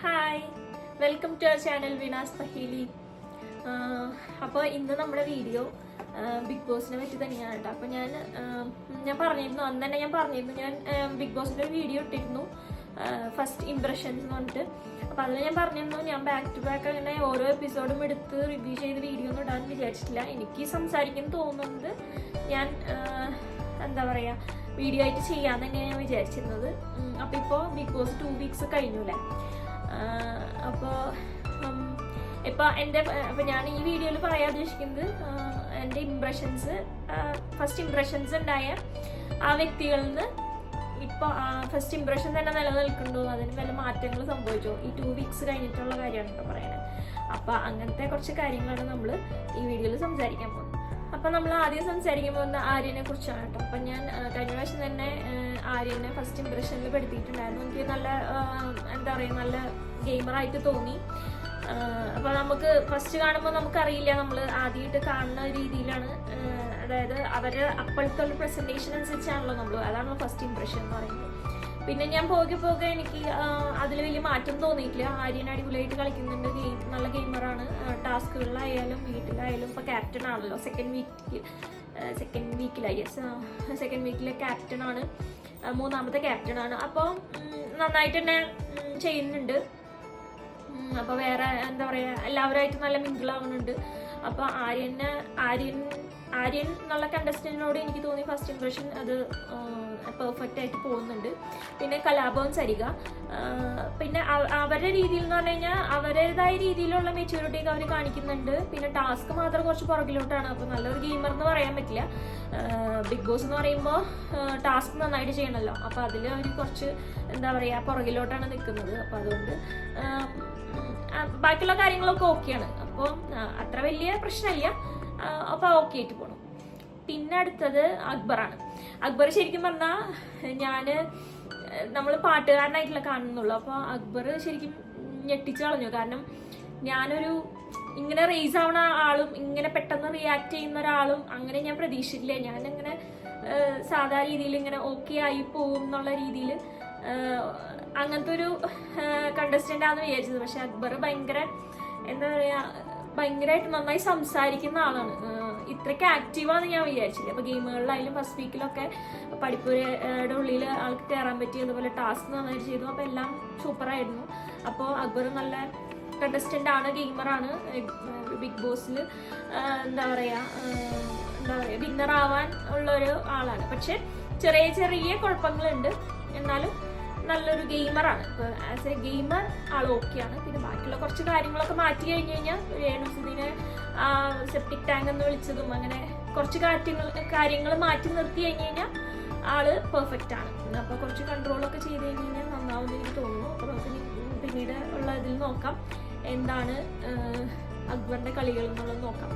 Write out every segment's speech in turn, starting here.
Hi welcome to our channel വിനാസ് പഹീലി അപ്പോൾ ഇന്ന് നമ്മുടെ വീഡിയോ ബിഗ് ബോസിനെ പറ്റി തന്നെയാണ് കേട്ടോ. അപ്പോൾ ഞാൻ ഞാൻ പറഞ്ഞിരുന്നു അന്ന് തന്നെ ഞാൻ പറഞ്ഞിരുന്നു ഞാൻ ബിഗ് ബോസിന്റെ ഒരു വീഡിയോ ഇട്ടിരുന്നു. ഫസ്റ്റ് ഇംപ്രഷൻസ് എന്ന് പറഞ്ഞിട്ട്. അപ്പോൾ അതിൽ ഞാൻ പറഞ്ഞിരുന്നു ഞാൻ ബാക്ക് ടു ബാക്ക് അങ്ങനെ ഓരോ എപ്പിസോഡും എടുത്ത് റിവ്യൂ ചെയ്ത് വീഡിയോ ഒന്നും ഇടാൻ വിചാരിച്ചിട്ടില്ല. എനിക്ക് സംസാരിക്കാൻ തോന്നുന്നത് ഞാൻ എന്താ പറയുക വീഡിയോ ആയിട്ട് ചെയ്യാൻ തന്നെയാണ് ഞാൻ വിചാരിച്ചിരുന്നത്. അപ്പോൾ ഇപ്പോൾ ബിഗ് ബോസ് ടു വീക്സ് കഴിഞ്ഞു അല്ലേ? അപ്പോൾ ഇപ്പോൾ എന്റെ അപ്പോൾ ഞാൻ ഈ വീഡിയോയിൽ പറയാൻ ഉദ്ദേശിക്കുന്നത് എന്റെ ഇംപ്രഷൻസ് ഫസ്റ്റ് ഇംപ്രഷൻസ് ഉണ്ടായ ആ വ്യക്തികളിൽ നിന്ന് ഇപ്പോൾ ഫസ്റ്റ് ഇംപ്രഷൻ തന്നെ നിലനിൽക്കുന്നുണ്ടോ? അതിന് വല്ല മാറ്റങ്ങൾ സംഭവിച്ചോ? ഈ ടു വീക്സ് കഴിഞ്ഞിട്ടുള്ള കാര്യമാണ് ഇപ്പോൾ പറയുന്നത് അപ്പോൾ അങ്ങനത്തെ കുറച്ച് കാര്യങ്ങളാണ് നമ്മൾ ഈ വീഡിയോയിൽ സംസാരിക്കാൻ പോകുന്നത്. അപ്പം നമ്മൾ ആദ്യം സംസാരിക്കാൻ പോകുന്ന ആര്യനെ കുറിച്ചാണ് കേട്ടോ. അപ്പം ഞാൻ കഴിഞ്ഞ പ്രാവശ്യം തന്നെ ആര്യനെ ഫസ്റ്റ് ഇംപ്രഷനിൽ പെടുത്തിയിട്ടുണ്ടായിരുന്നു. എനിക്ക് നല്ല എന്താ പറയുക നല്ല ഗെയിമറായിട്ട് തോന്നി. അപ്പോൾ നമുക്ക് ഫസ്റ്റ് കാണുമ്പോൾ നമുക്കറിയില്ല നമ്മൾ ആദ്യമായിട്ട് കാണുന്ന രീതിയിലാണ്. അതായത് അവരെ അപ്പോഴത്തെ ഒരു പ്രസന്റേഷൻ അനുസരിച്ചാണല്ലോ നമ്മൾ അതാണ് ഫസ്റ്റ് ഇംപ്രഷൻ എന്ന് പറയുന്നത്. പിന്നെ ഞാൻ പോകെ പോകെ എനിക്ക് അതിൽ വലിയ മാറ്റം തോന്നിയിട്ടില്ല. ആര്യൻ അടിപൊളിയായിട്ട് കളിക്കുന്നുണ്ട് ഗെയിം നല്ല ഗെയിമറാണ് ടാസ്കുകളിലായാലും വീട്ടിലായാലും ഇപ്പോൾ ക്യാപ്റ്റൻ ആണല്ലോ സെക്കൻഡ് വീക്ക് സെക്കൻഡ് വീക്കിലായി യെസ് സെക്കൻഡ് വീക്കിലെ ക്യാപ്റ്റൻ ആണ്. മൂന്നാമത്തെ ക്യാപ്റ്റൻ ആണ്. അപ്പോൾ നന്നായിട്ട് തന്നെ ചെയ്യുന്നുണ്ട്. അപ്പോൾ അപ്പൊ വേറെ എന്താ പറയാ എല്ലാവരുമായിട്ട് നല്ല മിങ്കിൾ ആവുന്നുണ്ട് അപ്പൊ ആര്യന് ആര്യൻ ആര്യൻ എന്നുള്ള കണ്ടസ്റ്റന്റിനോട് എനിക്ക് തോന്നി ഫസ്റ്റ് ഇംപ്രഷൻ അത് പെർഫെക്റ്റ് ആയിട്ട് പോകുന്നുണ്ട്. പിന്നെ കലാഭവൻ സരിക പിന്നെ അവരുടെ രീതിയിൽ എന്ന് പറഞ്ഞു കഴിഞ്ഞാൽ അവരുടേതായ രീതിയിലുള്ള മെച്യൂരിറ്റി ഒക്കെ അവർ കാണിക്കുന്നുണ്ട്. പിന്നെ ടാസ്ക് മാത്രം കുറച്ച് പുറകിലോട്ടാണ്. അപ്പോൾ നല്ലൊരു ഗെയിമർ എന്ന് പറയാൻ പറ്റില്ല. ബിഗ് ബോസ് എന്ന് പറയുമ്പോൾ ടാസ്ക് നന്നായിട്ട് ചെയ്യണമല്ലോ അപ്പോൾ അതിൽ അവർ കുറച്ച് എന്താ പറയാ പുറകിലോട്ടാണ് നിൽക്കുന്നത്. അപ്പോൾ അതുകൊണ്ട് ബാക്കിയുള്ള കാര്യങ്ങളൊക്കെ ഓക്കെയാണ് അപ്പോൾ അത്ര വലിയ പ്രശ്നമില്ല അപ്പോൾ ഓക്കെ ആയിട്ട് പോകണം പിന്നെ അടുത്തത് അക്ബറാണ്. അക്ബർ ശരിക്കും പറഞ്ഞാൽ ഞാൻ നമ്മൾ പാട്ടുകാരനായിട്ടുള്ള കാണുന്നുള്ളൂ. അപ്പോൾ അക്ബർ ശരിക്കും ഞെട്ടിച്ചു കളഞ്ഞു. കാരണം ഞാനൊരു ഇങ്ങനെ റേസ് ആവുന്ന ആളും ഇങ്ങനെ പെട്ടെന്ന് റിയാക്ട് ചെയ്യുന്ന ഒരാളും അങ്ങനെ ഞാൻ പ്രതീക്ഷിച്ചില്ല ഞാനിങ്ങനെ സാധാ രീതിയിൽ ഇങ്ങനെ ഓക്കെ ആയി പോകും എന്നുള്ള രീതിയിൽ അങ്ങനത്തെ ഒരു കണ്ടസ്റ്റന്റ് ആണെന്ന് വിചാരിച്ചത്. പക്ഷെ അക്ബർ ഭയങ്കര എന്താ പറയുക ഭയങ്കരമായിട്ട് നന്നായി സംസാരിക്കുന്ന ആളാണ്. ഇത്രയ്ക്ക് ആക്റ്റീവാന്ന് ഞാൻ വിചാരിച്ചില്ല. അപ്പൊ ഗെയിമുകളിലായാലും ഫസ്റ്റ് വീക്കിലൊക്കെ പഠിപ്പുരയുടെ ഉള്ളിൽ ആൾക്ക് കയറാൻ പറ്റി അതുപോലെ ടാസ്ക് നന്നായിട്ട് ചെയ്തു. അപ്പൊ എല്ലാം സൂപ്പറായിരുന്നു അപ്പോൾ അക്ബർ നല്ല കണ്ടസ്റ്റന്റ് ആണ് ഗെയിമറാണ് ബിഗ് ബോസിൽ എന്താ പറയാ എന്താ പറയാ വിന്നർ ആവാൻ ഉള്ള ഒരു ആളാണ്. പക്ഷെ ചെറിയ ചെറിയ കുഴപ്പങ്ങളുണ്ട്. എന്നാലും നല്ലൊരു ഗെയിമറാണ് ആസ് എ ഗെയിമർ ആൾ ഓക്കെയാണ് പിന്നെ ബാക്കിയുള്ള കുറച്ച് കാര്യങ്ങളൊക്കെ മാറ്റി കഴിഞ്ഞ് കഴിഞ്ഞാൽ രേണുസുദിനെ സെപ്റ്റിക് ടാങ്ക് എന്ന് വിളിച്ചതും അങ്ങനെ കുറച്ച് കാര്യങ്ങൾ കാര്യങ്ങൾ മാറ്റി നിർത്തി കഴിഞ്ഞ് കഴിഞ്ഞാൽ ആൾ പെർഫെക്റ്റ് ആണ്. അപ്പോൾ കുറച്ച് കൺട്രോളൊക്കെ ചെയ്ത് കഴിഞ്ഞ് കഴിഞ്ഞാൽ നന്നാവുമെന്ന് എനിക്ക് തോന്നുന്നു. അപ്പോൾ നമുക്ക് പിന്നീട് ഉള്ള ഇതിൽ നോക്കാം. എന്താണ് അക്ബറിന്റെ കളികൾ എന്നുള്ളത് നോക്കാം.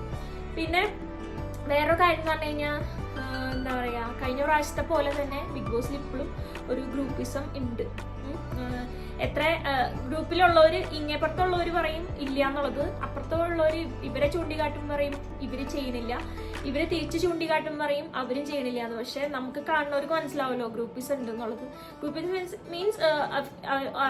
പിന്നെ വേറൊരു കാര്യം എന്ന് പറഞ്ഞു കഴിഞ്ഞാൽ എന്താ പറയാ കഴിഞ്ഞ പ്രാവശ്യത്തെ പോലെ തന്നെ ബിഗ് ബോസിൽ ഇപ്പോഴും ഒരു ഗ്രൂപ്പിസം ഉണ്ട് എത്ര ഗ്രൂപ്പിലുള്ളവർ ഇങ്ങേപ്പുറത്തുള്ളവർ പറയും ഇല്ല എന്നുള്ളത് അപ്പുറത്തുള്ളവർ ഇവരെ ചൂണ്ടിക്കാട്ടും പറയും ഇവർ ചെയ്യുന്നില്ല ഇവരെ തിരിച്ച് ചൂണ്ടിക്കാട്ടും പറയും അവരും ചെയ്യണില്ല എന്ന്. പക്ഷെ നമുക്ക് കാണുന്നവർക്ക് മനസ്സിലാവുമല്ലോ ഗ്രൂപ്പിസ് ഉണ്ട് എന്നുള്ളത് ഗ്രൂപ്പിസ് മീൻസ് മീൻസ്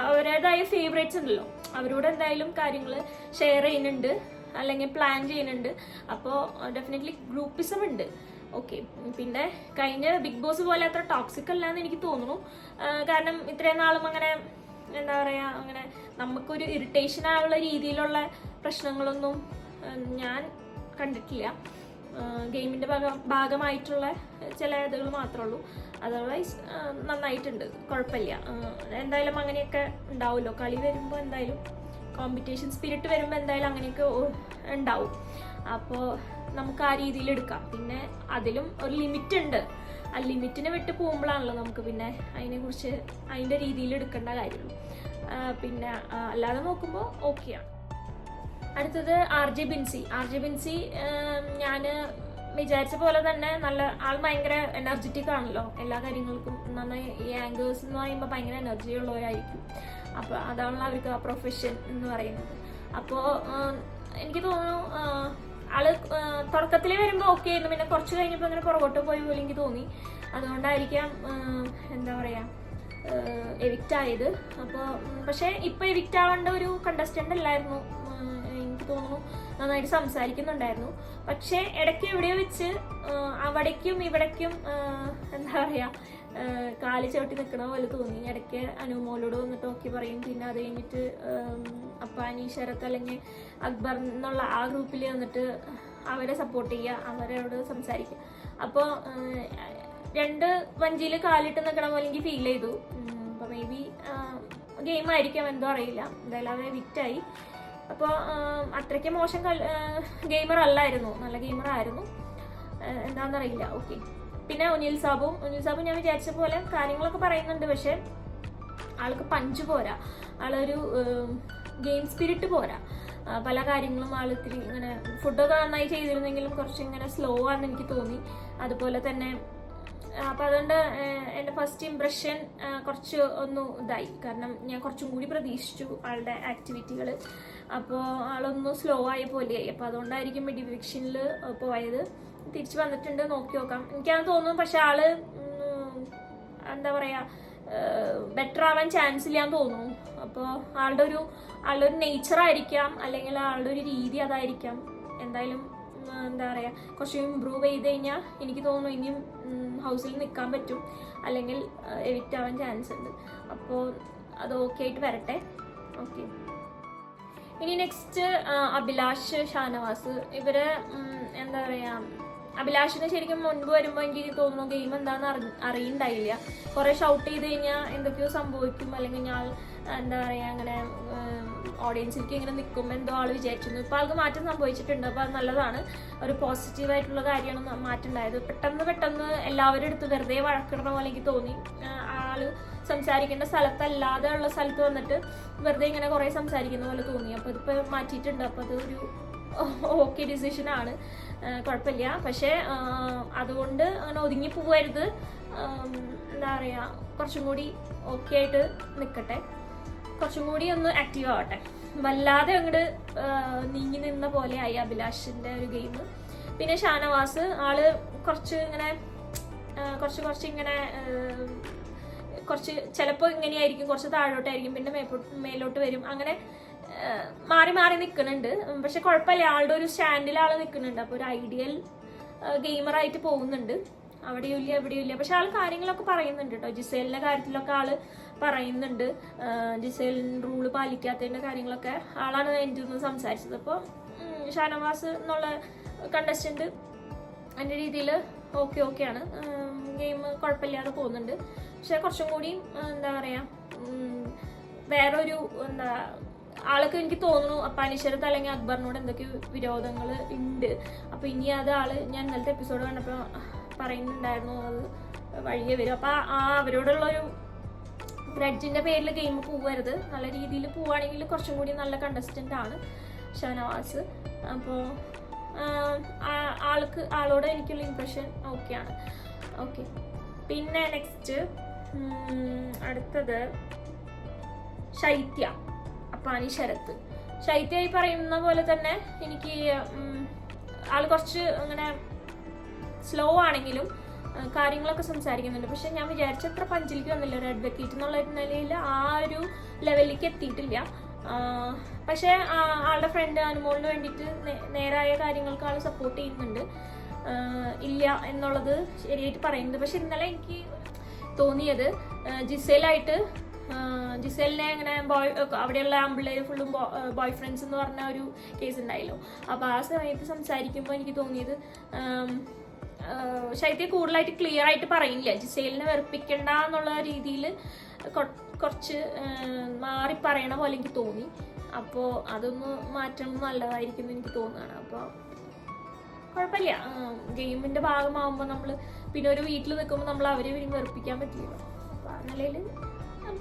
അവരുടേതായ ഫേവറേറ്റ്സ് ഉണ്ടല്ലോ അവരോട് എന്തായാലും കാര്യങ്ങൾ ഷെയർ ചെയ്യുന്നുണ്ട് അല്ലെങ്കിൽ പ്ലാൻ ചെയ്യുന്നുണ്ട്. അപ്പോൾ ഡെഫിനറ്റ്ലി ഗ്രൂപ്പിസം ഉണ്ട് ഓക്കെ പിന്നെ കഴിഞ്ഞ ബിഗ് ബോസ് പോലെ അത്ര ടോക്സിക് അല്ല എന്ന് എനിക്ക് തോന്നുന്നു. കാരണം ഇത്രയും നാളും അങ്ങനെ എന്താ പറയുക അങ്ങനെ നമുക്കൊരു ഇറിറ്റേഷൻ ആവുള്ള രീതിയിലുള്ള പ്രശ്നങ്ങളൊന്നും ഞാൻ കണ്ടിട്ടില്ല. ഗെയിമിന്റെ ഭാഗ ഭാഗമായിട്ടുള്ള ചില ഇതുകൾ മാത്രമേ ഉള്ളൂ. അതർവൈസ് നന്നായിട്ടുണ്ട്. കുഴപ്പമില്ല. എന്തായാലും അങ്ങനെയൊക്കെ ഉണ്ടാവുമല്ലോ. കളി വരുമ്പോൾ എന്തായാലും കോമ്പറ്റീഷൻ സ്പിരിറ്റ് വരുമ്പോൾ എന്തായാലും അങ്ങനെയൊക്കെ ഉണ്ടാവും. അപ്പോൾ നമുക്ക് ആ രീതിയിൽ എടുക്കാം. പിന്നെ അതിലും ഒരു ലിമിറ്റ് ഉണ്ട്. ആ ലിമിറ്റിനെ വിട്ട് പോകുമ്പോഴാണല്ലോ നമുക്ക് പിന്നെ അതിനെ കുറിച്ച് അതിന്റെ രീതിയിൽ എടുക്കേണ്ട കാര്യമുള്ളൂ പിന്നെ അല്ലാതെ നോക്കുമ്പോൾ ഓക്കെയാണ് അടുത്തത് R J Binsi R J Binsi ഞാൻ വിചാരിച്ച പോലെ തന്നെ നല്ല ആൾ ഭയങ്കര എനർജറ്റിക് ആണല്ലോ. എല്ലാ കാര്യങ്ങൾക്കും നന്നായി ഈ ആങ്കേഴ്സ് എന്ന് പറയുമ്പോൾ ഭയങ്കര എനർജി ഉള്ളവരായിരിക്കും. അപ്പോൾ അതാണല്ലോ അവർക്ക് ആ പ്രൊഫഷൻ എന്ന് പറയുന്നത്. അപ്പോൾ എനിക്ക് തോന്നുന്നു ആൾ തുടക്കത്തിൽ വരുമ്പോൾ ഓക്കെ ആയിരുന്നു. പിന്നെ കുറച്ച് കഴിഞ്ഞപ്പോൾ അങ്ങനെ പുറകോട്ട് പോയി പോലെ എനിക്ക് തോന്നി. അതുകൊണ്ടായിരിക്കാം എന്താ പറയാ എവിക്റ്റ് ആയത്. അപ്പോൾ പക്ഷേ ഇപ്പോൾ എവിക്റ്റ് ആവേണ്ട ഒരു കണ്ടസ്റ്റന്റ് അല്ലായിരുന്നു. എനിക്ക് തോന്നുന്നു നന്നായിട്ട് സംസാരിക്കുന്നുണ്ടായിരുന്നു. പക്ഷേ ഇടയ്ക്ക് എവിടെയോ വെച്ച് അവിടേക്കും ഇവിടേക്കും എന്താ പറയുക കാൽ ചവിട്ടി നിൽക്കണ പോലെ തോന്നി. ഇടയ്ക്ക് അനുമോളോട് വന്നിട്ട് ഓക്കെ പറയും. പിന്നെ അത് കഴിഞ്ഞിട്ട് അപ്പാനി ശരത്ത് അല്ലെങ്കിൽ അക്ബർ എന്നുള്ള ആ ഗ്രൂപ്പിൽ വന്നിട്ട് അവരെ സപ്പോർട്ട് ചെയ്യുക അവരോട് സംസാരിക്കുക. അപ്പോൾ രണ്ട് വഞ്ചിയിൽ കാലിട്ട് നിൽക്കണ പോലെ എനിക്ക് ഫീൽ ചെയ്തു. അപ്പോൾ മേ ബി ഗെയിം ആയിരിക്കാം എന്തോ അറിയില്ല. എന്തായാലും അവരെ വിറ്റായി അപ്പോൾ അത്രയ്ക്ക് മോശം ഗെയിമർ അല്ലായിരുന്നു. നല്ല ഗെയിമർ ആയിരുന്നു. എന്താണെന്നറിയില്ല ഓക്കെ പിന്നെ ഒനിൽ സാബും ഒനിൽ സാബും ഞാൻ വിചാരിച്ച പോലെ കാര്യങ്ങളൊക്കെ പറയുന്നുണ്ട് പക്ഷെ ആൾക്ക് പഞ്ച് പോരാ. ആളൊരു ഗെയിം സ്പിരിറ്റ് പോരാ. പല കാര്യങ്ങളും ആൾ ഇത്തിരി ഇങ്ങനെ ഫുഡൊക്കെ നന്നായി ചെയ്തിരുന്നെങ്കിലും കുറച്ച് ഇങ്ങനെ സ്ലോ ആണെന്ന് എനിക്ക് തോന്നി. അതുപോലെ തന്നെ അപ്പൊ അതുകൊണ്ട് എന്റെ ഫസ്റ്റ് ഇംപ്രഷൻ കുറച്ച് ഒന്ന് ഇതായി. കാരണം ഞാൻ കുറച്ചും കൂടി പ്രതീക്ഷിച്ചു ആളുടെ ആക്ടിവിറ്റികൾ അപ്പോൾ ആളൊന്ന് സ്ലോ ആയ പോലെയായി. അപ്പോൾ അതുകൊണ്ടായിരിക്കും മെഡിവിക്ഷനിൽ പോയത് തിരിച്ചു വന്നിട്ടുണ്ട് നോക്കി നോക്കാം. എനിക്കത് തോന്നുന്നു പക്ഷെ ആൾ എന്താ പറയാ ബെറ്റർ ആവാൻ ചാൻസ് ഇല്ലാന്ന് തോന്നുന്നു. അപ്പോൾ ആളുടെ ഒരു ആളുടെ ഒരു നേച്ചർ ആയിരിക്കാം അല്ലെങ്കിൽ ആളുടെ ഒരു രീതി അതായിരിക്കാം. എന്തായാലും എന്താ പറയാ കുറച്ച് ഇമ്പ്രൂവ് ചെയ്ത് കഴിഞ്ഞാൽ എനിക്ക് തോന്നുന്നു ഇനിയും ഹൗസിൽ നിൽക്കാൻ പറ്റും. അല്ലെങ്കിൽ എവിക്റ്റ് ആവാൻ ചാൻസ് ഉണ്ട്. അപ്പോൾ അത് ഓക്കെ ആയിട്ട് വരട്ടെ. ഓക്കെ ഇനി നെക്സ്റ്റ് അഭിലാഷ് ഷാനവാസ്. ഇവർ എന്താ പറയാ അഭിലാഷിന് ശരിക്കും മുൻപ് വരുമ്പോൾ എനിക്ക് തോന്നുന്നു ഗെയിം എന്താണെന്ന് അറി അറിയണ്ടായില്ല. കുറെ ഷൗട്ട് ചെയ്ത് കഴിഞ്ഞാൽ എന്തൊക്കെയോ സംഭവിക്കും. അല്ലെങ്കിൽ ഞാൻ എന്താ പറയാ അങ്ങനെ ഓഡിയൻസിലേക്ക് ഇങ്ങനെ നിൽക്കും. എന്തോ ആൾ വിചാരിച്ചിരുന്നു. ഇപ്പോൾ ആൾക്ക് മാറ്റം സംഭവിച്ചിട്ടുണ്ട്. അപ്പോൾ അത് നല്ലതാണ്. ഒരു പോസിറ്റീവ് ആയിട്ടുള്ള കാര്യമാണ് ന- മാറ്റം ഉണ്ടായത് പെട്ടെന്ന് പെട്ടെന്ന് എല്ലാവരും എടുത്ത് വെറുതെ വഴക്കിടണ പോലെ എനിക്ക് തോന്നി. ആൾ സംസാരിക്കേണ്ട സ്ഥലത്തല്ലാതെ ഉള്ള സ്ഥലത്ത് വന്നിട്ട് വെറുതെ ഇങ്ങനെ കുറേ സംസാരിക്കുന്ന പോലെ തോന്നി. അപ്പോൾ ഇതിപ്പോ മാറ്റിയിട്ടുണ്ട്. അപ്പോൾ അത് ഒരു ഓക്കെ ആ, കുഴപ്പമില്ല. പക്ഷെ അതുകൊണ്ട് അങ്ങനെ ഒതുങ്ങി പോവരുത്. എന്താ പറയുക കുറച്ചും കൂടി ഓക്കെ ആയിട്ട് നിൽക്കട്ടെ കുറച്ചും കൂടി ഒന്ന് ആക്റ്റീവ് ആവട്ടെ. വല്ലാതെ അങ്ങോട്ട് നീങ്ങി നിന്ന പോലെ ആയി അഭിലാഷിന്റെ ഒരു ഗെയിം പിന്നെ ഷാനവാസ് ആൾ കുറച്ച് ഇങ്ങനെ കുറച്ച് കുറച്ച് ഇങ്ങനെ കുറച്ച് ചിലപ്പോൾ ഇങ്ങനെയായിരിക്കും കുറച്ച് താഴോട്ടായിരിക്കും പിന്നെ മേപ്പോട്ട് മേലോട്ട് വരും. അങ്ങനെ മാറി മാറി നിൽക്കുന്നുണ്ട് പക്ഷെ കുഴപ്പമില്ല. ആളുടെ ഒരു സ്റ്റാൻഡിൽ ആൾ നിൽക്കുന്നുണ്ട് അപ്പോൾ ഒരു ഐഡിയൽ ഗെയിമറായിട്ട് പോകുന്നുണ്ട്. അവിടെയും ഇല്ല എവിടെയും ഇല്ല. പക്ഷെ ആൾ കാര്യങ്ങളൊക്കെ പറയുന്നുണ്ട് കേട്ടോ. ജിസേലിന്റെ കാര്യത്തിലൊക്കെ ആൾ പറയുന്നുണ്ട്. ജിസേൽ റൂൾ പാലിക്കാത്തതിന്റെ കാര്യങ്ങളൊക്കെ ആളാണ് എന്റെ നിന്ന് സംസാരിച്ചത്. അപ്പോൾ ഷാനവാസ് എന്നുള്ള കണ്ടസ്റ്റന്റ് എന്റെ രീതിയിൽ ഓക്കെ ഓക്കെയാണ് ഗെയിം കുഴപ്പമില്ലാതെ പോകുന്നുണ്ട്. പക്ഷെ കുറച്ചും കൂടി എന്താ പറയാ ഉം, വേറൊരു എന്താ ആൾക്ക് എനിക്ക് തോന്നുന്നു അപ്പാനിശ്വരത്ത് അല്ലെങ്കിൽ അക്ബറിനോട് എന്തൊക്കെയോ വിരോധങ്ങൾ ഉണ്ട് അപ്പൊ ഇനി അത് ആൾ ഞാൻ ഇന്നലത്തെ എപ്പിസോഡ് കണ്ടപ്പോൾ പറയുന്നുണ്ടായിരുന്നു അത് വഴിയെ വരും. അപ്പൊ ആ അവരോടുള്ള ഒരു ഗ്രഡ്ജിന്റെ പേരിൽ ഗെയിം പോവരുത്. നല്ല രീതിയിൽ പോവുകയാണെങ്കിൽ കുറച്ചും കൂടി നല്ല കണ്ടസ്റ്റന്റ് ആണ് ഷാനവാസ്. അപ്പോൾ ആൾക്ക് ആളോട് എനിക്കുള്ള ഇംപ്രഷൻ ആണ്. ഓക്കെ പിന്നെ നെക്സ്റ്റ് അടുത്തത് ശൈത്യ. അപ്പാനി ശരത്ത്. ശൈത്യായി പറയുന്ന പോലെ തന്നെ എനിക്ക് ആൾ കുറച്ച് അങ്ങനെ സ്ലോ ആണെങ്കിലും കാര്യങ്ങളൊക്കെ സംസാരിക്കുന്നുണ്ട്. പക്ഷെ ഞാൻ വിചാരിച്ചത്ര പഞ്ചിലേക്ക് വന്നില്ല. ഒരു അഡ്വക്കേറ്റ് എന്നുള്ള നിലയിൽ ആ ഒരു ലെവലിലേക്ക് എത്തിയിട്ടില്ല. പക്ഷേ ആളുടെ ഫ്രണ്ട് അനുമോളിന് വേണ്ടിയിട്ട് നേരായ കാര്യങ്ങൾക്ക് ആൾ സപ്പോർട്ട് ചെയ്യുന്നുണ്ട്. ഇല്ല എന്നുള്ളത് ശരിയായിട്ട് പറയുന്നത് പക്ഷെ ഇന്നലെ എനിക്ക് തോന്നിയത് ജിസേലായിട്ട് ജിസേലിനെ അങ്ങനെ ബോയ് അവിടെയുള്ള ആമ്പിള്ളേര് ഫുള്ളും ബോയ് ഫ്രണ്ട്സ് എന്ന് പറഞ്ഞ ഒരു കേസ് ഉണ്ടായല്ലോ. അപ്പൊ ആ സമയത്ത് സംസാരിക്കുമ്പോൾ എനിക്ക് തോന്നിയത് ശൈത്യ കൂടുതലായിട്ട് ക്ലിയർ ആയിട്ട് പറയില്ല ജിസേലിനെ വെറുപ്പിക്കണ്ട എന്നുള്ള രീതിയിൽ കുറച്ച് മാറി പറയണ പോലെ എനിക്ക് തോന്നി. അപ്പോൾ അതൊന്ന് മാറ്റം നല്ലതായിരിക്കും എന്ന് എനിക്ക് തോന്നുകയാണ്. അപ്പോൾ കുഴപ്പമില്ല. ഗെയിമിന്റെ ഭാഗമാകുമ്പോൾ നമ്മൾ പിന്നെ ഒരു വീട്ടിൽ നിൽക്കുമ്പോൾ നമ്മൾ അവരെ വെറുപ്പിക്കാൻ പറ്റില്ല അപ്പോൾ ആ നിലയിൽ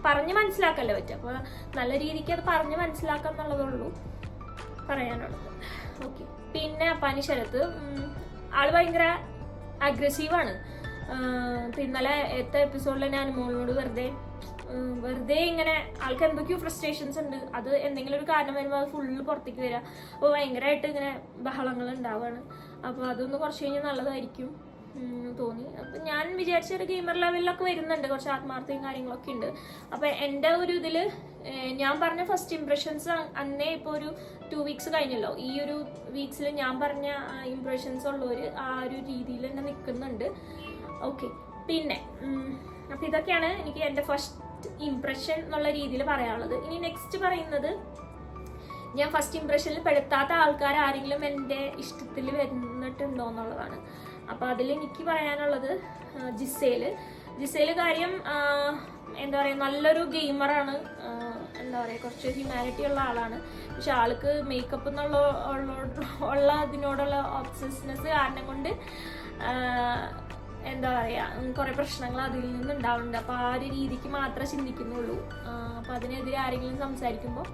പറഞ്ഞ് മനസ്സിലാക്കല്ലേ പറ്റും. അപ്പോൾ നല്ല രീതിക്ക് അത് പറഞ്ഞ് മനസ്സിലാക്കുക എന്നുള്ളതേ ഉള്ളൂ പറയാനുള്ളത്. ഓക്കെ പിന്നെ അപ്പാനി ശരത്ത് ആൾ ഭയങ്കര അഗ്രസീവാണ് ഇന്നലെ എത്ത എപ്പിസോഡിൽ ഞാൻ മോളിനോട് വെറുതെ വെറുതെ ഇങ്ങനെ ആൾക്ക് എന്തൊക്കെയോ ഫ്രസ്ട്രേഷൻസ് ഉണ്ട്. അത് എന്തെങ്കിലും ഒരു കാരണം വരുമ്പോൾ അത് ഫുള്ള് പുറത്തേക്ക് വരിക അപ്പോൾ ഭയങ്കരമായിട്ട് ഇങ്ങനെ ബഹളങ്ങൾ ഉണ്ടാവുകയാണ് അപ്പോൾ അതൊന്ന് കുറച്ച് കഴിഞ്ഞാൽ നല്ലതായിരിക്കും തോന്നി. അപ്പം വിചാരിച്ച ഒരു ഗെയിമർ ലെവലിലൊക്കെ വരുന്നുണ്ട്. കുറച്ച് ആത്മാർത്ഥയും കാര്യങ്ങളൊക്കെ ഉണ്ട്. അപ്പോൾ എന്റെ ഒരു ഇതിൽ ഞാൻ പറഞ്ഞ ഫസ്റ്റ് ഇംപ്രഷൻസ് അന്നേ ഇപ്പോൾ ഒരു ടു വീക്സ് കഴിഞ്ഞല്ലോ. ഈ ഒരു വീക്സിൽ ഞാൻ പറഞ്ഞ ഇംപ്രഷൻസ് ഉള്ളവർ ആ ഒരു രീതിയിൽ തന്നെ നിൽക്കുന്നുണ്ട് ഓക്കെ പിന്നെ അപ്പൊ ഇതൊക്കെയാണ് എനിക്ക് എന്റെ ഫസ്റ്റ് ഇംപ്രഷൻ എന്നുള്ള രീതിയിൽ പറയാനുള്ളത്. ഇനി നെക്സ്റ്റ് പറയുന്നത് ഞാൻ ഫസ്റ്റ് ഇംപ്രഷനിൽ പെടുത്താത്ത ആൾക്കാർ ആരെങ്കിലും എന്റെ ഇഷ്ടത്തിൽ വരുന്നിട്ടുണ്ടോ എന്നുള്ളതാണ്. അപ്പോൾ അതിൽ എനിക്ക് പറയാനുള്ളത് ജിസേൽ ജിസേൽ. കാര്യം എന്താ പറയുക നല്ലൊരു ഗെയിമറാണ്. എന്താ പറയുക കുറച്ച് ഹ്യൂമാനിറ്റി ഉള്ള ആളാണ്. പക്ഷെ ആൾക്ക് മേക്കപ്പ് എന്നുള്ള ഉള്ള- അതിനോടുള്ള ഓബ്സസ്നെസ് കാരണം കൊണ്ട് എന്താ പറയുക കുറേ പ്രശ്നങ്ങൾ അതിൽ നിന്ന് ഉണ്ടാവുന്നുണ്ട് അപ്പോൾ ആ ഒരു രീതിക്ക് മാത്രമേ ചിന്തിക്കുന്നുള്ളൂ. അപ്പോൾ അതിനെതിരെ ആരെങ്കിലും സംസാരിക്കുമ്പോൾ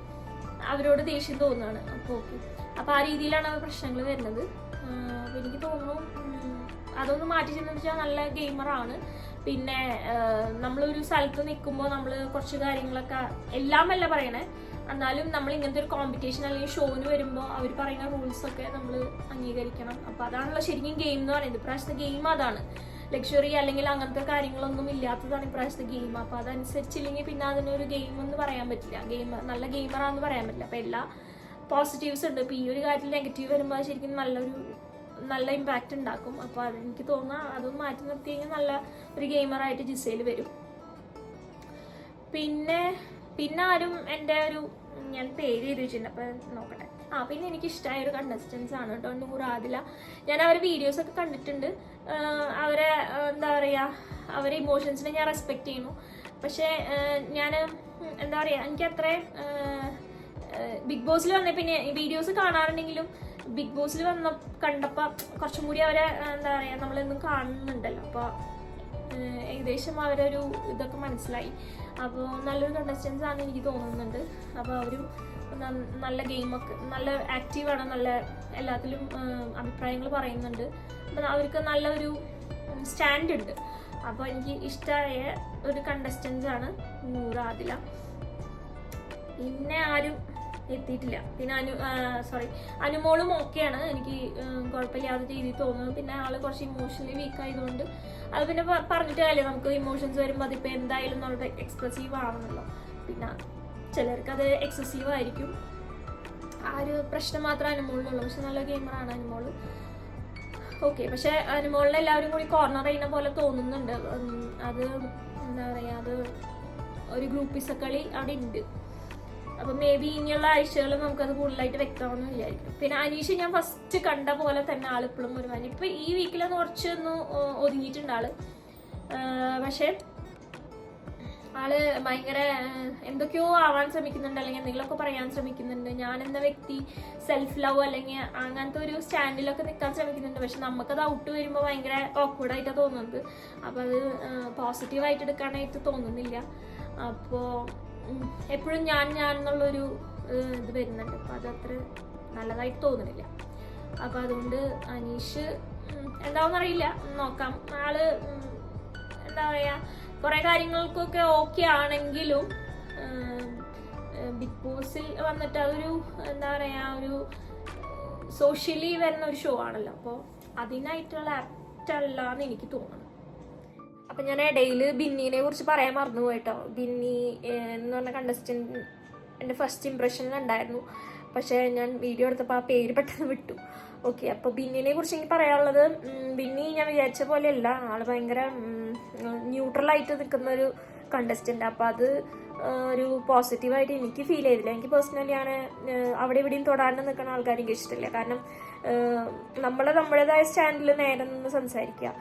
അവരോട് ദേഷ്യം തോന്നുകയാണ് അപ്പോൾ ഓക്കെ അപ്പോൾ ആ രീതിയിലാണ് പ്രശ്നങ്ങൾ വരുന്നത്. എനിക്ക് തോന്നുന്നു അതൊന്ന് മാറ്റി ചിന്തിച്ചാൽ നല്ല ഗെയിമറാണ്. പിന്നെ നമ്മളൊരു സ്ഥലത്ത് നിൽക്കുമ്പോൾ നമ്മൾ കുറച്ച് കാര്യങ്ങളൊക്കെ എല്ലാം അല്ല പറയണേ. എന്നാലും നമ്മൾ ഇങ്ങനത്തെ ഒരു കോമ്പറ്റീഷൻ അല്ലെങ്കിൽ ഷോന് വരുമ്പോൾ അവർ പറയുന്ന റൂൾസ് ഒക്കെ നമ്മൾ അംഗീകരിക്കണം. അപ്പോൾ അതാണല്ലോ ശരിക്കും ഗെയിം എന്ന് പറയുന്നത്. ഇപ്രാവശ്യത്തെ ഗെയിം അതാണ്. ലക്ഷറി അല്ലെങ്കിൽ അങ്ങനത്തെ കാര്യങ്ങളൊന്നും ഇല്ലാത്തതാണ് ഇപ്രാവശ്യത്തെ ഗെയിം അപ്പോൾ അതനുസരിച്ചില്ലെങ്കിൽ പിന്നെ അതിനൊരു ഗെയിം എന്ന് പറയാൻ പറ്റില്ല. ഗെയിം നല്ല ഗെയിമറാന്ന് പറയാൻ പറ്റില്ല. അപ്പോൾ എല്ലാ പോസിറ്റീവ്സ് ഉണ്ട്. ഇപ്പോൾ ഈ ഒരു കാര്യത്തിൽ നെഗറ്റീവ് വരുമ്പോൾ ശരിക്കും നല്ലൊരു നല്ല ഇമ്പാക്റ്റ് ഉണ്ടാക്കും. അപ്പോൾ അത് എനിക്ക് തോന്നുന്ന അതൊന്ന് മാറ്റി നിർത്തി കഴിഞ്ഞാൽ നല്ല ഒരു ഗെയിമറായിട്ട് ജിസയിൽ വരും. പിന്നെ പിന്നെ ആരും എന്റെ ഒരു ഞാൻ പേര് ചെയ്ത് വെച്ചിട്ടുണ്ട് അപ്പം നോക്കട്ടെ. ആ പിന്നെ എനിക്ക് ഇഷ്ടമായ ഒരു കണ്ടസ്റ്റൻസ് ആണ് കേട്ടോ നൂറ് ആദില. ഞാൻ അവരെ വീഡിയോസ് ഒക്കെ കണ്ടിട്ടുണ്ട്. അവരെ എന്താ പറയാ അവരെ ഇമോഷൻസിനെ ഞാൻ റെസ്പെക്റ്റ് ചെയ്യുന്നു. പക്ഷേ ഞാൻ എന്താ പറയാ എനിക്ക് അത്ര ബിഗ് ബോസിൽ വന്ന പിന്നെ വീഡിയോസ് കാണാറുണ്ടെങ്കിലും ബിഗ് ബോസിൽ വന്ന കണ്ടപ്പോൾ കുറച്ചും കൂടി അവരെ എന്താ പറയുക നമ്മളെന്നും കാണുന്നുണ്ടല്ലോ. അപ്പോൾ ഏകദേശം അവരൊരു ഇതൊക്കെ മനസ്സിലായി. അപ്പോൾ നല്ലൊരു കണ്ടസ്റ്റൻസ് ആണ് എനിക്ക് തോന്നുന്നുണ്ട്. അപ്പോൾ അവരും നല്ല ഗെയിമൊക്കെ നല്ല ആക്റ്റീവാണ് നല്ല എല്ലാത്തിലും അഭിപ്രായങ്ങൾ പറയുന്നുണ്ട്. അപ്പം അവർക്ക് നല്ലൊരു സ്റ്റാൻഡ് ഉണ്ട്. അപ്പോൾ എനിക്ക് ഇഷ്ടമായ ഒരു കണ്ടസ്റ്റൻസ് ആണ് നൂറ് ആദില. പിന്നെ ആരും എത്തിയിട്ടില്ല. പിന്നെ അനു സോറി അനുമോളും ഓക്കെയാണ് എനിക്ക് കുഴപ്പമില്ലാത്ത രീതിയിൽ തോന്നുന്നു. പിന്നെ ആൾ കുറച്ച് ഇമോഷണലി വീക്ക് ആയതുകൊണ്ട് അത് പിന്നെ പറഞ്ഞിട്ട് കാര്യം നമുക്ക് ഇമോഷൻസ് വരുമ്പോൾ അതിപ്പോൾ എന്തായാലും നമ്മുടെ എക്സ്പ്രസീവ് ആവണമല്ലോ പിന്നെ ചിലർക്ക് അത് എക്സസീവ് ആയിരിക്കും. ആ ഒരു പ്രശ്നം മാത്രമേ അനുമോളിനുള്ളൂ. പക്ഷെ നല്ല ഗെയിമറാണ് അനുമോൾ. ഓക്കെ പക്ഷെ അനുമോളിനെ എല്ലാവരും കൂടി കോർണർ ചെയ്യുന്ന പോലെ തോന്നുന്നുണ്ട്. അത് എന്താ പറയുക അത് ഒരു ഗ്രൂപ്പിസ കളി അവിടെ ഉണ്ട്. അപ്പൊ മേ ബി ഇനിയുള്ള ആഴ്ചകൾ നമുക്കത് കൂടുതലായിട്ട് വ്യക്തമാണെന്ന് വിചാരിക്കും പിന്നെ അനീഷ് ഞാൻ ഫസ്റ്റ് കണ്ട പോലെ തന്നെ ആൾ ഇപ്പോഴും ഒരു മാനി ഇപ്പൊ ഈ വീക്കിലൊന്ന് കുറച്ചൊന്ന് ഒതുങ്ങിയിട്ടുണ്ട് ആൾ. പക്ഷെ ആൾ ഭയങ്കര എന്തൊക്കെയോ ആവാൻ ശ്രമിക്കുന്നുണ്ട്. അല്ലെങ്കിൽ എന്തെങ്കിലുമൊക്കെ പറയാൻ ശ്രമിക്കുന്നുണ്ട്. ഞാൻ എന്ന വ്യക്തി സെൽഫ് ലവ് അല്ലെങ്കിൽ അങ്ങനത്തെ ഒരു സ്റ്റാൻഡിലൊക്കെ നിൽക്കാൻ ശ്രമിക്കുന്നുണ്ട്. പക്ഷെ നമുക്കത് ഔട്ട് വരുമ്പോൾ ഭയങ്കര ഓക്വേർഡായിട്ടാണ് തോന്നുന്നത്. അപ്പോൾ അത് പോസിറ്റീവായിട്ട് എടുക്കാനായിട്ട് തോന്നുന്നില്ല. അപ്പോൾ എപ്പോഴും ഞാൻ ഞാൻ എന്നുള്ളൊരു ഇത് വരുന്നുണ്ട്. അപ്പോൾ അത് അത്ര നല്ലതായിട്ട് തോന്നുന്നില്ല. അപ്പോൾ അതുകൊണ്ട് അനീഷ് എന്താണെന്നറിയില്ല നോക്കാം. ആൾ എന്താ പറയുക കുറേ കാര്യങ്ങൾക്കൊക്കെ ഓക്കെ ആണെങ്കിലും ബിഗ് ബോസിൽ വന്നിട്ട് അതൊരു എന്താ പറയുക ഒരു സോഷ്യലി വരുന്ന ഒരു ഷോ ആണല്ലോ. അപ്പോൾ അതിനായിട്ടുള്ള ആപ്റ്റ് അല്ല എന്ന് എനിക്ക് തോന്നുന്നു. അപ്പൊ ഞാൻ ഇടയിൽ ബിന്നിനെ കുറിച്ച് പറയാൻ മറന്നു പോയിട്ടോ. ബിന്നി എന്ന് പറഞ്ഞ കണ്ടസ്റ്റന്റ് എന്റെ ഫസ്റ്റ് ഇംപ്രഷൻ ഉണ്ടായിരുന്നു പക്ഷേ ഞാൻ വീഡിയോ എടുത്തപ്പോൾ ആ പേര് പെട്ടെന്ന് വിട്ടു. ഓക്കെ അപ്പോൾ ബിന്നിനെ കുറിച്ച് എനിക്ക് പറയാനുള്ളത് ബിന്നി ഞാൻ വിചാരിച്ച പോലെയല്ല. ആൾ ഭയങ്കര ന്യൂട്രലായിട്ട് നിൽക്കുന്ന ഒരു കണ്ടസ്റ്റന്റ് അപ്പോൾ അത് ഒരു പോസിറ്റീവായിട്ട് എനിക്ക് ഫീൽ ചെയ്തില്ല. എനിക്ക് പേഴ്സണലി ഞാൻ അവിടെ ഇവിടെയും തൊടാണ്ട് നിൽക്കുന്ന ആൾക്കാർ എനിക്ക് ഇഷ്ടമില്ല. കാരണം നമ്മൾ നമ്മുടേതായ സ്റ്റാൻഡിൽ നേരെ നിന്ന് സംസാരിക്കുക.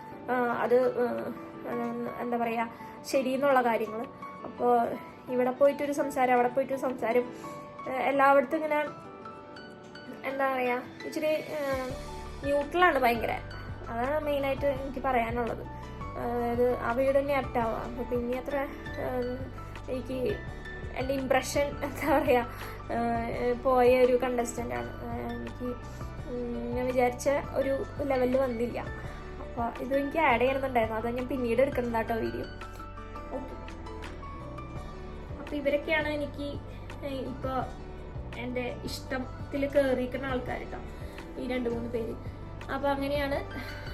അത് എന്താ പറയുക ശരിയെന്നുള്ള കാര്യങ്ങൾ. അപ്പോൾ ഇവിടെ പോയിട്ടൊരു സംസാരം അവിടെ പോയിട്ടൊരു സംസാരം. എല്ലായിടത്തും ഇങ്ങനെ എന്താ പറയുക ഇച്ചിരി ന്യൂട്രലാണ് ഭയങ്കര. അതാണ് മെയിനായിട്ട് എനിക്ക് പറയാനുള്ളത്. അതായത് ആ വീട് തന്നെ ആപ്റ്റാവുക അപ്പോൾ പിന്നെ അത്ര എനിക്ക് എന്റെ ഇമ്പ്രഷൻ എന്താ പറയുക പോയ ഒരു കണ്ടസ്റ്റന്റാണ് എനിക്ക് ഞാൻ വിചാരിച്ച ഒരു ലെവലിൽ വന്നില്ല. അപ്പോൾ ഇത് എനിക്ക് ആഡ് ചെയ്യണമെന്നുണ്ടായിരുന്നു. അതാ ഞാൻ പിന്നീട് എടുക്കുന്നതാട്ടോ വീഡിയോ ഓക്കെ അപ്പോൾ ഇവരൊക്കെയാണ് എനിക്ക് ഇപ്പോൾ എന്റെ ഇഷ്ടത്തിൽ കയറിയിരിക്കുന്ന ആൾക്കാർ കേട്ടോ ഈ രണ്ട് മൂന്ന് പേര്. അപ്പോൾ അങ്ങനെയാണ്.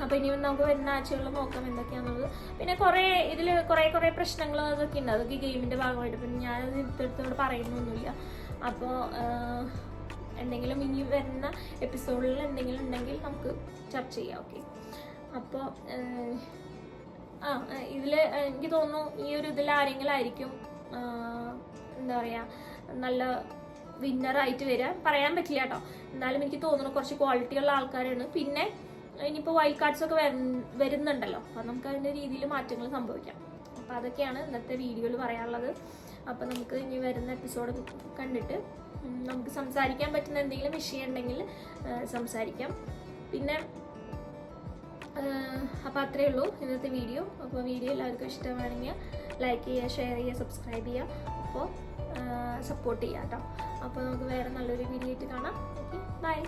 അപ്പോൾ ഇനി നമുക്ക് വരുന്ന ആഴ്ചകളിൽ നോക്കാം എന്തൊക്കെയാണെന്നുള്ളത് പിന്നെ കുറേ ഇതിൽ കുറേ കുറേ പ്രശ്നങ്ങൾ അതൊക്കെ ഉണ്ട്. അതൊക്കെ ഗെയിമിന്റെ ഭാഗമായിട്ട്. പിന്നെ ഞാനത് ഇപ്പോഴത്തോട് പറയുന്നൊന്നുമില്ല. അപ്പോൾ എന്തെങ്കിലും ഇനി വരുന്ന എപ്പിസോഡിൽ എന്തെങ്കിലും ഉണ്ടെങ്കിൽ നമുക്ക് ചർച്ച ചെയ്യാം. ഓക്കെ അപ്പോൾ ആ ഇതിൽ എനിക്ക് തോന്നുന്നു ഈ ഒരു ഇതിൽ ആരെങ്കിലും ആയിരിക്കും എന്താ പറയുക നല്ല വിന്നറായിട്ട് വരിക പറയാൻ പറ്റില്ല കേട്ടോ എന്നാലും എനിക്ക് തോന്നുന്നു കുറച്ച് ക്വാളിറ്റി ഉള്ള ആൾക്കാരാണ്. പിന്നെ ഇനിയിപ്പോൾ വൈൽഡ് കാർഡ്സ് ഒക്കെ വരു- വരുന്നുണ്ടല്ലോ. അപ്പം നമുക്ക് അതിന്റെ രീതിയിൽ മാറ്റങ്ങൾ സംഭവിക്കാം. അപ്പോൾ അതൊക്കെയാണ് ഇന്നത്തെ വീഡിയോയിൽ പറയാനുള്ളത്. അപ്പോൾ നമുക്ക് ഇനി വരുന്ന എപ്പിസോഡ് കണ്ടിട്ട് നമുക്ക് സംസാരിക്കാൻ പറ്റുന്ന എന്തെങ്കിലും വിഷയം ഉണ്ടെങ്കിൽ സംസാരിക്കാം. പിന്നെ അപ്പോൾ അത്രയേ ഉള്ളൂ ഇന്നത്തെ വീഡിയോ. അപ്പോൾ വീഡിയോ എല്ലാവർക്കും ഇഷ്ടമാണെങ്കിൽ ലൈക്ക് ചെയ്യുക ഷെയർ ചെയ്യുക സബ്സ്ക്രൈബ് ചെയ്യുക. അപ്പോൾ സപ്പോർട്ട് ചെയ്യുക കേട്ടോ. അപ്പോൾ നമുക്ക് വേറെ നല്ലൊരു വീഡിയോ ആയിട്ട് കാണാം. Okay bye